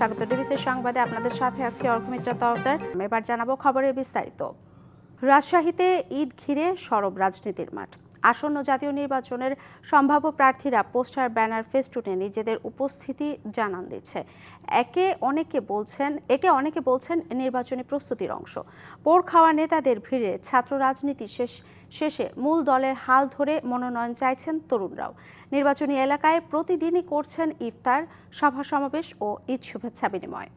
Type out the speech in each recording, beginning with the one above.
স্বাগত। ডিবিসির সংবাদে আপনাদের সাথে আছি অর্ঘমিত্রা তরফদার এবার জানাব খবরের বিস্তারিত। রাজশাহীতে ঈদ ঘিরে সরব রাজনীতির মাঠ। আসন্ন জাতীয় নির্বাচনের সম্ভাব্য প্রার্থীরা পোস্টার, ব্যানার ফেস্টুনে নিজেদের উপস্থিতি জানান দিচ্ছে। একে অনেকে বলছেন, একে অনেকে বলছেন নির্বাচনী প্রস্তুতির অংশ। পোড় খাওয়া নেতাদের ভিড়ে ছাত্র রাজনীতি শেষ, শেষে মূল দলের হাল ধরে মনোনয়ন চাইছেন তরুণরাও। নির্বাচনী এলাকায় প্রতিদিনই করছেন ইফতার, সভা সমাবেশ ও ঈদ শুভেচ্ছা বিনিময়।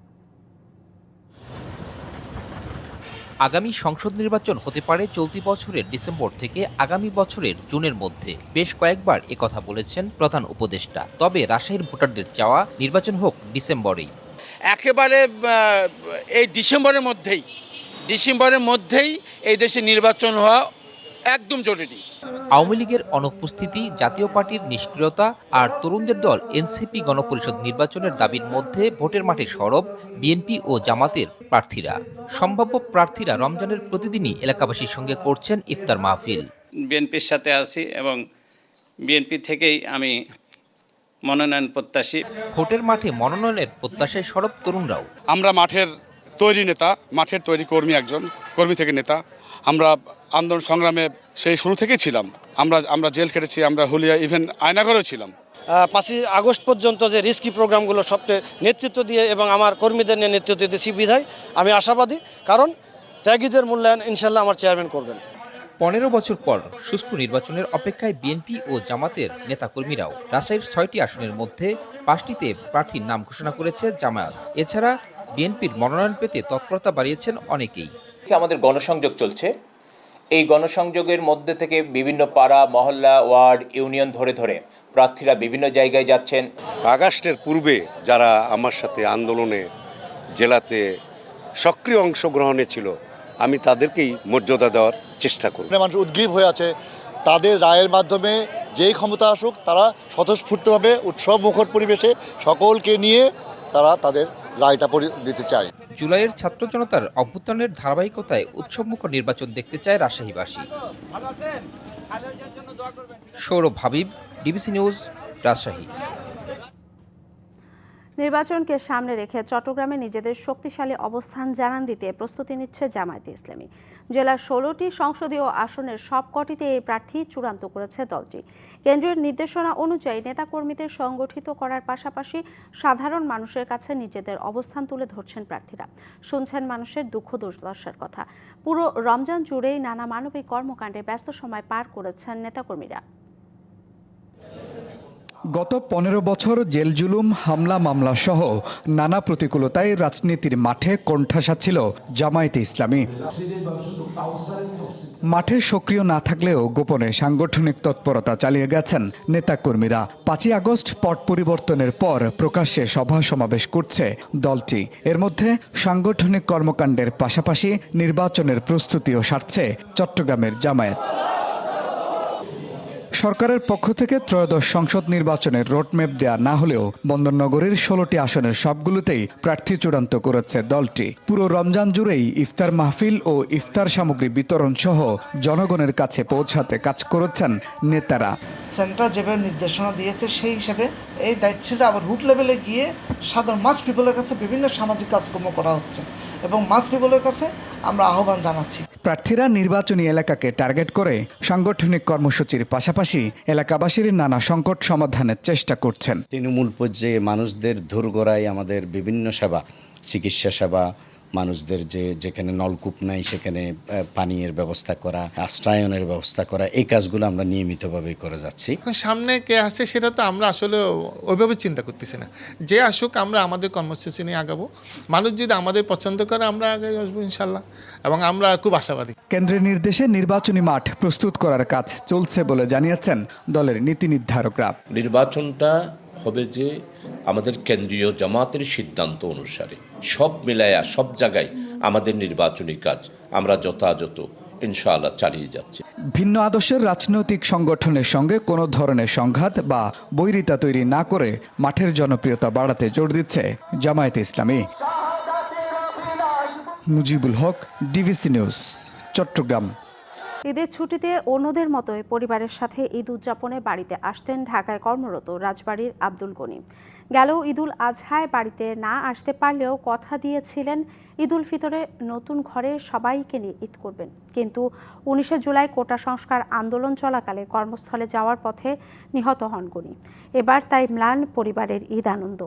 আগামী সংসদ নির্বাচন হতে পারে চলতি বছরের ডিসেম্বর থেকে আগামী বছরের জুনের মধ্যে। বেশ কয়েকবার কথা বলেছেন প্রধান উপদেষ্টা। তবে রাজশাহীর ভোটারদের চাওয়া নির্বাচন হোক ডিসেম্বরেই। একেবারে এই ডিসেম্বরের মধ্যেই ডিসেম্বরের মধ্যেই এই দেশে নির্বাচন হওয়া একদম জরুরি। আওয়ামী লীগের অনুপস্থিতি জাতীয় পার্টির নিষ্ক্রিয়তা আর তরুণদের দল এনসিপি গণপরিষদ নির্বাচনের দাবির মধ্যে ভোটের মাঠে সরব বিএনপি ও জামাতের প্রার্থীরা। সম্ভাব্য প্রার্থীরা রমজানের প্রতিদিনই এলাকাবাসীর সঙ্গে করছেন ইফতার মাহফিল। বিএনপির সাথে আছি এবং বিএনপি থেকেই আমি মনোনয়ন প্রত্যাশী। ভোটের মাঠে মনোনয়নের প্রত্যাশায় সরব তরুণরাও। আমরা মাঠের তৈরি নেতা মাঠের তৈরি কর্মী একজন কর্মী থেকে নেতা। আমরা আন্দোলন সংগ্রামে সেই শুরু থেকেই ছিলাম। আমরা আমরা জেল কেটেছি আমরা হুলিয়া ইভেন আয়নাঘরেও ছিলাম। পাঁচই আগস্ট পর্যন্ত যে রিস্কি প্রোগ্রামগুলো সবচেয়ে নেতৃত্ব দিয়ে এবং আমার কর্মীদের নিয়ে নেতৃত্ব দিয়েছি বিধায় আমি আশাবাদী কারণ ত্যাগীদের মূল্যায়ন ইনশাল্লাহ আমার চেয়ারম্যান করবেন। পনেরো বছর পর সুষ্ঠু নির্বাচনের অপেক্ষায় বিএনপি ও জামাতের নেতাকর্মীরাও রাজশাহীর ছয়টি আসনের মধ্যে পাঁচটিতে প্রার্থীর নাম ঘোষণা করেছে জামায়াত। এছাড়া বিএনপির মনোনয়ন পেতে তৎপরতা বাড়িয়েছেন অনেকেই। থেকে আমাদের গণসংযোগ চলছে। এই গণসংযোগের মধ্যে থেকে বিভিন্ন পাড়া মহল্লা ওয়ার্ড ইউনিয়ন ধরে ধরে প্রার্থীরা বিভিন্ন জায়গায় যাচ্ছেন। আগস্টের পূর্বে যারা আমার সাথে আন্দোলনে জেলাতে সক্রিয় অংশগ্রহণে ছিল আমি তাদেরকেই মর্যাদা দেওয়ার চেষ্টা করি। মানুষ উদ্গ্রীব হয়ে আছে। তাদের রায়ের মাধ্যমে যেই ক্ষমতা আসুক তারা স্বতঃস্ফূর্তভাবে উৎসব মুখর পরিবেশে সকলকে নিয়ে তারা তাদের রায়টা পরি- দিতে চায়। জুলাইয়ের ছাত্র জনতার অভ্যুত্থানের ধারাবাহিকতায় উৎসবমুখ নির্বাচন দেখতে চায় রাজশাহীবাসী। Sourav Habib DBC news Rajshahi. নির্বাচনকে সামনে রেখে চট্টগ্রামে নিজেদের শক্তিশালী অবস্থান জানান দিতে প্রস্তুতি নিচ্ছে জামায়াতে ইসলামী। জেলার ষোলোটি সংসদীয় আসনের সবকটিতে এই প্রার্থী চূড়ান্ত করেছে দলটি। কেন্দ্রীয় নির্দেশনা অনুযায়ী নেতাকর্মীদের সংগঠিত করার পাশাপাশি সাধারণ মানুষের কাছে নিজেদের অবস্থান তুলে ধরছেন প্রার্থীরা। শুনছেন মানুষের দুঃখ দুর্দশার কথা। পুরো রমজান জুড়েই নানা মানবিক কর্মকাণ্ডে ব্যস্ত সময় পার করেছেন নেতাকর্মীরা। গত পনেরো বছর জেল জুলুম, হামলা, মামলা সহ নানা প্রতিকূলতায় রাজনীতির মাঠে কোণঠাসা ছিল জামায়াতে ইসলামী। মাঠে সক্রিয় না থাকলেও গোপনে সাংগঠনিক তৎপরতা চালিয়ে গেছেন নেতাকর্মীরা। পাঁচই আগস্ট পট পরিবর্তনের পর প্রকাশ্যে সভা সমাবেশ করছে দলটি। এর মধ্যে সাংগঠনিক কর্মকাণ্ডের পাশাপাশি নির্বাচনের প্রস্তুতিও সারছে চট্টগ্রামের জামায়াত। সরকারের পক্ষ থেকে ত্রয়োদশ সংসদ নির্বাচনের রোডম্যাপ দেয়া না হলেও বন্দরনগরের ষোলোটি আসনের সবগুলোতেই প্রার্থী চূড়ান্ত করেছে দলটি। পুরো রমজান জুড়েই ইফতার মাহফিল ও ইফতার সামগ্রী বিতরণ সহ জনগণের কাছে পৌঁছাতে কাজ করেছেন নেতারা। সেন্টার যেভাবে নির্দেশনা দিয়েছে, সেই হিসাবে এই দায়িত্বটা আবার রুট লেভেলে গিয়ে সাধারণ মাস পিপলের কাছে বিভিন্ন সামাজিক কাজকর্ম করা হচ্ছে এবং মাস পিপলের কাছে আমরা আহ্বান জানাচ্ছি। প্রার্থীরা নির্বাচনী এলাকাকে টার্গেট করে সাংগঠনিক কর্মসূচির পাশাপাশি এলাকাবাসীর নানা সংকট সমাধানের চেষ্টা করছেন। তৃণমূল পর্যায়ে মানুষদের ধুরগড়ায় আমাদের বিভিন্ন সেবা, চিকিৎসা সেবা মানুষদের যে যেখানে নলকূপ নাই সেখানে পানীয়ের ব্যবস্থা করা আশ্রয়নের ব্যবস্থা করা এই কাজগুলো আমরা নিয়মিতভাবে করে যাচ্ছি। এখন সামনে কে আসে সেটা তো আমরা আসলে ওইভাবে চিন্তা করতেছি না। যে আসুক আমরা আমাদের কর্মসূচি নিয়ে আগাবো। মানুষ যদি আমাদের পছন্দ করে আমরা আগে আসব ইনশাল্লাহ। এবং আমরা খুব আশাবাদী। কেন্দ্রের নির্দেশে নির্বাচনী মাঠ প্রস্তুত করার কাজ চলছে বলে জানিয়েছেন দলের নীতি নির্ধারকরা। নির্বাচনটা হবে যে আমাদের কেন্দ্রীয় জামাতের সিদ্ধান্ত অনুসারে সব মিলায়া, সব জায়গায় আমাদের নির্বাচনী কাজ আমরা যথাযথ ইনশাআল্লাহ চালিয়ে যাচ্ছি। ভিন্ন আদর্শের রাজনৈতিক সংগঠনের সঙ্গে কোনো ধরনের সংঘাত বা বৈরিতা তৈরি না করে মাঠের জনপ্রিয়তা বাড়াতে জোর দিচ্ছে জামায়াতে ইসলামী। Mujibul Haque, DBC news, Chattogram. ঈদের ছুটিতে অন্যদের মতোই পরিবারের সাথে ঈদ উদযাপনে বাড়িতে আসতেন ঢাকায় কর্মরত রাজবাড়ির আব্দুল গনি। গেল ঈদুল আজহায় বাড়িতে না আসতে পারলেও কথা দিয়েছিলেন, ঈদুল ফিতরে নতুন ঘরে সবাইকে নিয়ে ঈদ করবেন। কিন্তু উনিশে জুলাই কোটা সংস্কার আন্দোলন চলাকালে কর্মস্থলে যাওয়ার পথে নিহত হন গনি। এবার তাই ম্লান পরিবারের ঈদ আনন্দ।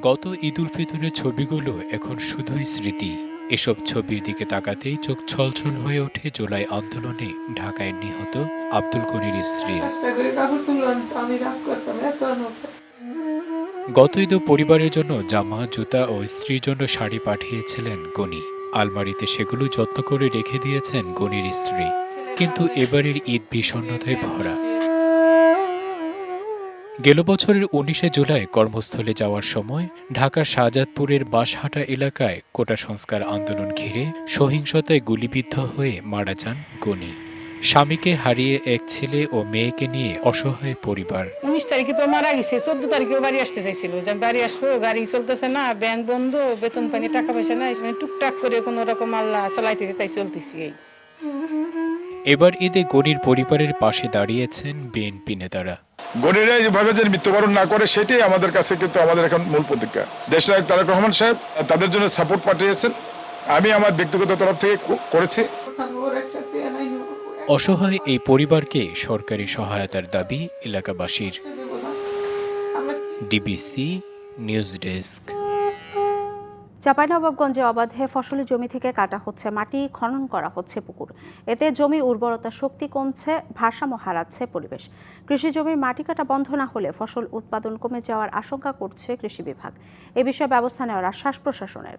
গত ঈদুল ফিতরের ছবিগুলো এখন শুধুই স্মৃতি। এসব ছবির দিকে তাকাতেই চোখ ছলছল হয়ে ওঠে জুলাই আন্দোলনে ঢাকায় নিহত আব্দুল করির স্ত্রীর গত ঈদও পরিবারের জন্য জামা, জুতা ও স্ত্রীর জন্য শাড়ি পাঠিয়েছিলেন গনি। আলমারিতে সেগুলো যত্ন করে রেখে দিয়েছেন গনির স্ত্রী। কিন্তু এবারের ঈদ বিষণ্ণতায় ভরা। গেল বছরের উনিশে জুলাই কর্মস্থলে যাওয়ার সময় ঢাকার শাহজাদপুরের বাঁশহাটা এলাকায় কোটা সংস্কার আন্দোলন ঘিরে সহিংসতায় গুলিবিদ্ধ হয়ে মারা যান গনি স্বামীকে হারিয়ে এক ছেলে ও মেয়েকে নিয়ে অসহায় পরিবার। উনিশ তারিখে তো মারা গেছে চোদ্দ তারিখেও বাড়ি আসতে চাইছিল। যে বাড়ি আসব গাড়ি চলতেছে না ব্যাংক বন্ধ বেতন পানি টাকা পয়সা নাই এই টুকটাক করে কোনো রকম আল্লাহ চালাইতেছে তাই চলতেছি এই। এবার ঈদে গনির পরিবারের পাশে দাঁড়িয়েছেন বিএনপি নেতারা। গণিরা যেভাবে যে মৃত্যুবরণ না করে সেটাই আমাদের কাছে কিন্তু আমাদের এখন মূল প্রতিজ্ঞা। দেশনায়ক তারেক রহমান সাহেব তাদের জন্য সাপোর্ট পাঠিয়েছেন। আমি আমার ব্যক্তিগত তরফ থেকে করেছি। অসহায় এই পরিবারকে সরকারি সহায়তার দাবি এলাকাবাসীর। DBC news desk. চাঁপাইনবাবগঞ্জে অবাধে ফসলি জমি থেকে কাটা হচ্ছে মাটি, খনন করা হচ্ছে পুকুর। এতে জমি উর্বরতা শক্তি কমছে, ভারসাম্য হারাচ্ছে পরিবেশ। কৃষি জমির মাটি কাটা বন্ধ না হলে ফসল উৎপাদন কমে যাওয়ার আশঙ্কা করছে কৃষি বিভাগ। এ বিষয়ে ব্যবস্থা নেওয়ার আশ্বাস প্রশাসনের।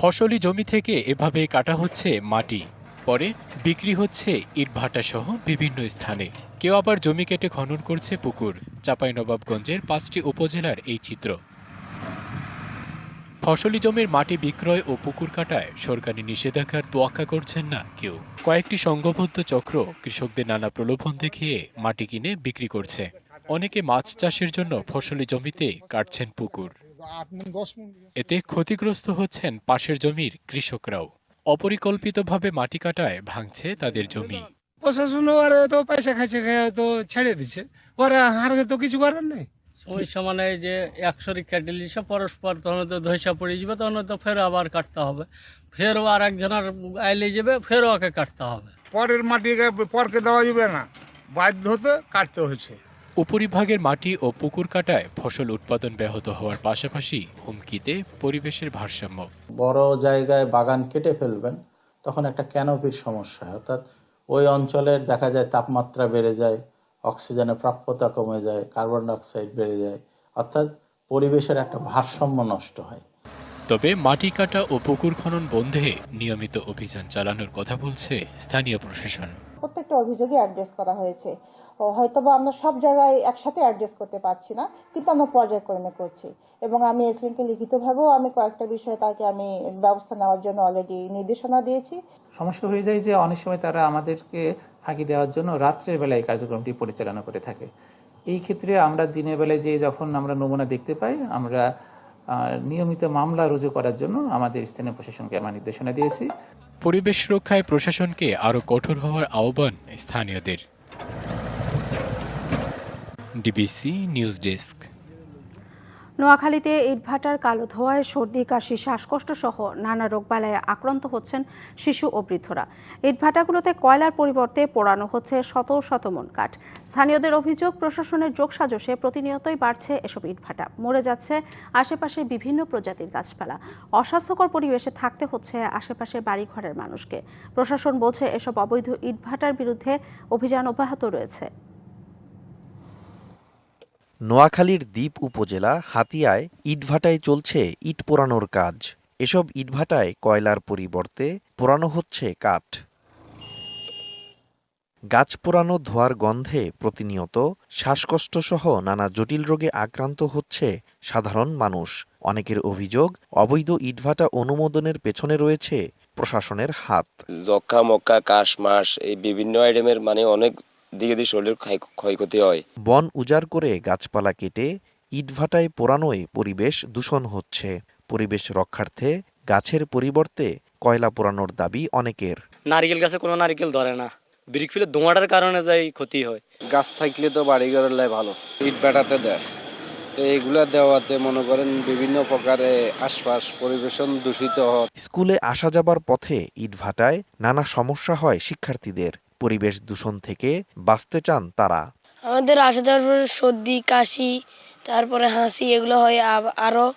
ফসলি জমি থেকে এভাবে কাটা হচ্ছে মাটি, পরে বিক্রি হচ্ছে ইটভাটা সহ বিভিন্ন স্থানে। কেউ আবার জমি কেটে খনন করছে পুকুর। চাঁপাইনবাবগঞ্জের পাঁচটি উপজেলার এই চিত্র। ফসলি জমির মাটি বিক্রয় ও পুকুর কাটায় সরকারি নিষেধাজ্ঞার তোয়াক্কা করছেন না কেউ। কয়েকটি সংঘবদ্ধ চক্র কৃষকদের নানা প্রলোভন দেখিয়ে মাটি কিনে বিক্রি করছে। অনেকে মাছ চাষের জন্য ফসলি জমিতে কাটছেন পুকুর। এতে ক্ষতিগ্রস্ত হচ্ছেন পাশের জমির কৃষকরাও। অপরিকল্পিতভাবে মাটি কাটায় ভাঙছে তাদের জমি। প্রশাসন ওরা তো পয়সা খাইছে খাই তো ছেড়ে দিচ্ছে। ওরা হারে তো কিছু করার নেই। সমস্যা মানে যে একশোরি কেটে লিছে পরস্পর তখন তো ধৈসা পড়ে যাবে তখন তো ফের আবার কাটতে হবে। ফেরও আর একজনের আইলে যাবে ফেরও ওকে কাটতে হবে। পরের মাটিকে পরকে দেওয়া যাবে না বাধ্য হতে কাটতে হয়েছে। উপরিভাগের মাটি ও পুকুর কাটায় ফসল উৎপাদন ব্যাহত হওয়ার পাশাপাশি হুমকিতে পরিবেশের ভারসাম্য। বড় জায়গায় বাগান কেটে ফেলবেন তখন একটা ক্যানোপির সমস্যা। অর্থাৎ ওই অঞ্চলের দেখা যায় তাপমাত্রা বেড়ে যায় অক্সিজেনের প্রাপ্যতা কমে যায় কার্বন ডাইঅক্সাইড বেড়ে যায় অর্থাৎ পরিবেশের একটা ভারসাম্য নষ্ট হয়। তবে মাটি কাটা ও পুকুর খনন বন্ধে নিয়মিত অভিযান চালানোর কথা বলছে স্থানীয় প্রশাসন। প্রত্যেকটা অভিযোগে অ্যাড্রেস করা হয়েছে। ও হয়তোবা আমরা সব জায়গায় একসাথে অ্যাড্রেস করতে পারছি না কিন্তু আমরা পর্যায়ক্রমে করছি। এবং আমি এসলিনকে লিখিতভাবেও আমি কয়েকটা বিষয়ে তাকে আমি ব্যবস্থা নেওয়ার জন্য অলরেডি নির্দেশনা দিয়েছি। সমস্যা হয়ে যায় যে অনেক সময় তারা আমাদেরকে ফাঁকি দেওয়ার জন্য রাত্রের বেলায় কার্যক্রমটি পরিচালনা করে থাকে। এই ক্ষেত্রে আমরা দিনের বেলায় যে যখন আমরা নমুনা দেখতে পাই, আমরা নিয়মিত মামলা রুজু করার জন্য আমাদের স্থানীয় প্রশাসনকে আমরা নির্দেশনা দিয়েছি। পরিবেশ রক্ষায় প্রশাসনকে আরও কঠোর হওয়ার আহ্বান স্থানীয়দের। DBC news desk. নোয়াখালীতে ইটভাটার কালো ধোঁয়ায় সর্দি, কাশি, শ্বাসকষ্ট সহ নানা রোগবালায় আক্রান্ত হচ্ছেন শিশু ও বৃদ্ধরা। ইটভাটাগুলোতে কয়লার পরিবর্তে পোড়ানো হচ্ছে শত শত মন কাঠ। স্থানীয়দের অভিযোগ, প্রশাসনের যোগসাজশে প্রতিনিয়তই বাড়ছে এসব ইটভাটা। মরে যাচ্ছে আশেপাশের বিভিন্ন প্রজাতির গাছপালা। অস্বাস্থ্যকর পরিবেশে থাকতে হচ্ছে আশেপাশের বাড়িঘরের মানুষকে। প্রশাসন বলছে, এসব অবৈধ ইটভাটার বিরুদ্ধে অভিযান অব্যাহত রয়েছে। নোয়াখালীর দ্বীপ উপজেলা হাতিয়ায় ইটভাটায় চলছে ইট পোড়ানোর কাজ। এসব ইটভাটায় কয়লার পরিবর্তে পোড়ানো হচ্ছে কাঠ। গাছ পোড়ানো ধোয়ার গন্ধে প্রতিনিয়ত শ্বাসকষ্টসহ নানা জটিল রোগে আক্রান্ত হচ্ছে সাধারণ মানুষ। অনেকের অভিযোগ, অবৈধ ইটভাটা অনুমোদনের পেছনে রয়েছে প্রশাসনের হাত। যক্ষা মক্কা কাশ মাস এই বিভিন্ন আইটেমের মানে অনেক দিকে দিয়ে শরীরের ক্ষয়- ক্ষয়ক্ষতি হয়। বন উজাড় করে গাছপালা কেটে ইটভাটায় পোড়ানোয় পরিবেশ দূষণ হচ্ছে। পরিবেশ রক্ষার্থে গাছের পরিবর্তে কয়লা পোড়ানোর দাবি অনেকের। নারিকেল গাছে কোনো নারিকেল ধরে না। ব্রিক ফিলে ধোঁয়াটার কারণে যাই ক্ষতি হয়। গাছ থাকলে তো বাড়ি ঘরের লাই ভালো। ইট বেটাতে দেয়। তো এইগুলা দেওয়াতে মনে করেন বিভিন্ন প্রকারে আশপাশ পরিবেশন দূষিত হয়। স্কুলে আসা যাবার পথে ইটভাটায় নানা সমস্যা হয় শিক্ষার্থীদের। পরিবেশ দূষণ থেকে বাঁচতে চান তারা। আমাদের আসা যাওয়ার সর্দি কাশি তারপরে হাসি এগুলো হয় আব- আরও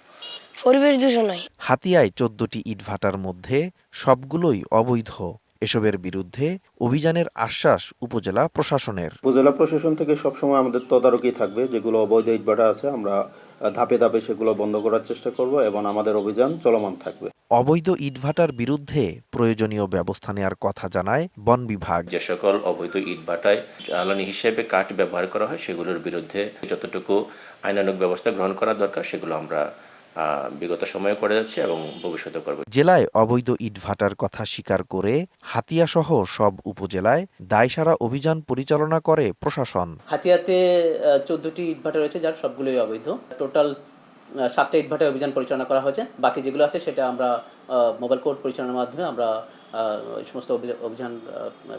পরিবেশ দূষণ হয়। হাতিয়ায় চোদ্দটি ইটভাটার মধ্যে সবগুলোই অবৈধ। এসবের বিরুদ্ধে অভিযানের আশ্বাস উপজেলা প্রশাসনের। উপজেলা প্রশাসন থেকে সবসময় আমাদের তদারকি থাকবে যেগুলো অবৈধ ইটভাটা আছে আমরা ধাপে ধাপে সেগুলো বন্ধ করার চেষ্টা করব এবং আমাদের অভিযান চলমান থাকবে। অবৈধ ইটভাটার বিরুদ্ধে প্রয়োজনীয় ব্যবস্থা নেওয়ার কথা জানায় বন বিভাগ। যে সকল অবৈধ ইটভাটায় জ্বালানি হিসেবে কাঠ ব্যবহার করা হয় সেগুলোর বিরুদ্ধে যতটুকু আইনানুগ ব্যবস্থা গ্রহণ করা দরকার সেগুলো আমরা বিগত সময়ে করে যাচ্ছে এবং ভবিষ্যতে করব। জেলায় অবৈধ ইটভাটার কথা স্বীকার করে হাতিয়া সহ সব উপজেলায় দায়সারা অভিযান পরিচালনা করে প্রশাসন। হাতিয়াতে চোদ্দোটি ইটভাটা রয়েছে যার সবগুলোই অবৈধ। টোটাল সাতটা ইটভাটায় অভিযান পরিচালনা করা হয়েছে। বাকি যেগুলো আছে সেটা আমরা মোবাইল কোর্ট পরিচালনার মাধ্যমে আমরা আহ, সমস্ত অভি- অভিযান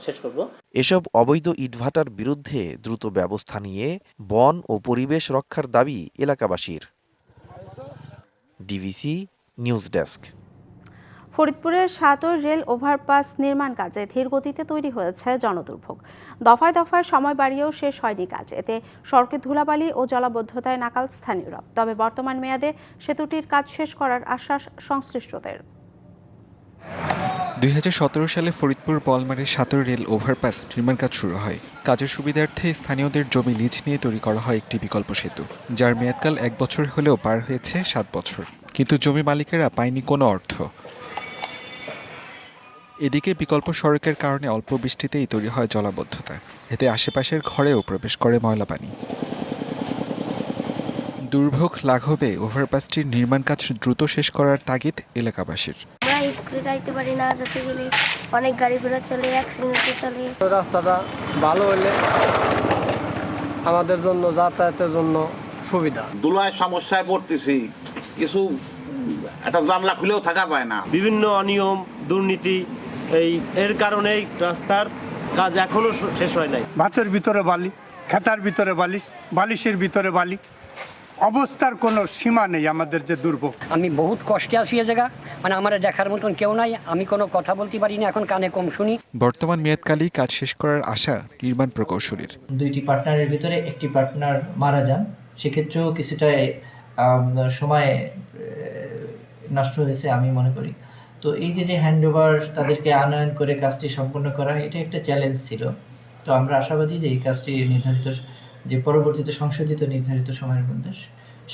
শেষ করব। এসব অবৈধ ইটভাটার বিরুদ্ধে দ্রুত ব্যবস্থা নিয়ে বন ও পরিবেশ রক্ষার দাবি এলাকাবাসীর। DBC news desk. ফরিদপুরের সাতর রেল ওভারপাস নির্মাণ কাজে ধীর গতিতে তৈরি হয়েছে জনদুর্ভোগ। দফায় দফায় সময় বাড়িয়েও শেষ হয়নি কাজ। এতে সড়কের ধুলাবালি ও জলাবদ্ধতায় নাকাল স্থানীয়রা। তবে বর্তমান মেয়াদে সেতুটির কাজ শেষ করার আশ্বাস সংশ্লিষ্টদের। দুই হাজার সতেরো সালে ফরিদপুর বলমারের সাতর রেল ওভারপাস নির্মাণ কাজ শুরু হয়। কাজের সুবিধার্থে স্থানীয়দের জমি লিজ নিয়ে তৈরি করা হয় একটি বিকল্প সেতু, যার মেয়াদকাল এক বছর হলেও পার হয়েছে সাত বছর। কিন্তু জমি মালিকেরা পায়নি কোনো অর্থ। এদিকে বিকল্প সড়কের কারণে অল্প বৃষ্টিতেই তৈরি হয় জলাবদ্ধতা। এতে আশেপাশের ঘরেও প্রবেশ করে ময়লা পানি। দুর্ভোগ লাঘবে ওভারপাসটির নির্মাণ কাজ দ্রুত শেষ করার তাগিদ এলাকাবাসীর। স্কুলে যাইতে পারি না যেতে গেলে অনেক গাড়ি ঘোড়া চলে অ্যাক্সিডেন্টে চলে। রাস্তাটা ভালো হলে আমাদের জন্য যাতায়াতের জন্য সুবিধা। দুলায় সমস্যায় পড়তেছি। কিছু একটা জানলা খুলেও থাকা যায় না। বিভিন্ন অনিয়ম দুর্নীতি এই এর কারণেই রাস্তার কাজ এখনও শেষ হয় নাই। ভাতের ভিতরে বালি খেতার ভিতরে বালিশ বালিশের ভিতরে বালি। অবস্থার কোনো সীমা নেই আমাদের যে দুর্ভোগ। আমি বহুত কষ্টে আছি এ জায়গা। মানে আমার দেখার মতন কেউ নাই। আমি কোনো কথা বলতে পারি না এখন কানে কম শুনি। বর্তমান মেয়াদকালেই কাজ শেষ করার আশা নির্মাণ প্রকৌশলীর। দুইটি পার্টনারের ভিতরে একটি পার্টনার মারা যান। সেক্ষেত্রেও কিছুটা সময় নষ্ট হয়েছে আমি মনে করি। তো এই যে যে হ্যান্ডওভার তাদেরকে আনয়ন করে কাজটি সম্পন্ন করা এটা একটা চ্যালেঞ্জ ছিল। তো আমরা আশাবাদী যে এই কাজটি নির্ধারিত যে পরবর্তীতে সংশোধিত নির্ধারিত সময়ের মধ্যে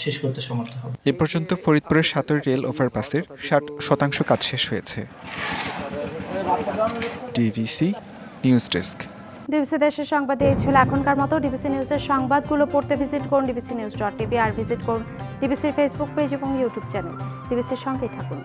শেষ করতে সমর্থ হবে। এ পর্যন্ত ফরিদপুরের সাতর রেল ওভারপাসের ষাট শতাংশ কাজ শেষ হয়েছে। DVC news desk. ডিবিসি দেশের সংবাদে এই ছিল এখনকার মতো। ডিবিসি নিউজের সংবাদগুলো পড়তে ভিজিট করুন ডিবিসি নিউজ ডট টিভি আর ভিজিট করুন ডিবিসির ফেসবুক পেজ এবং ইউটিউব চ্যানেল। ডিবিসির সঙ্গেই থাকুন।